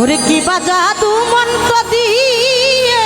ওরে কি বাজা তু মন্ত্র দিয়ে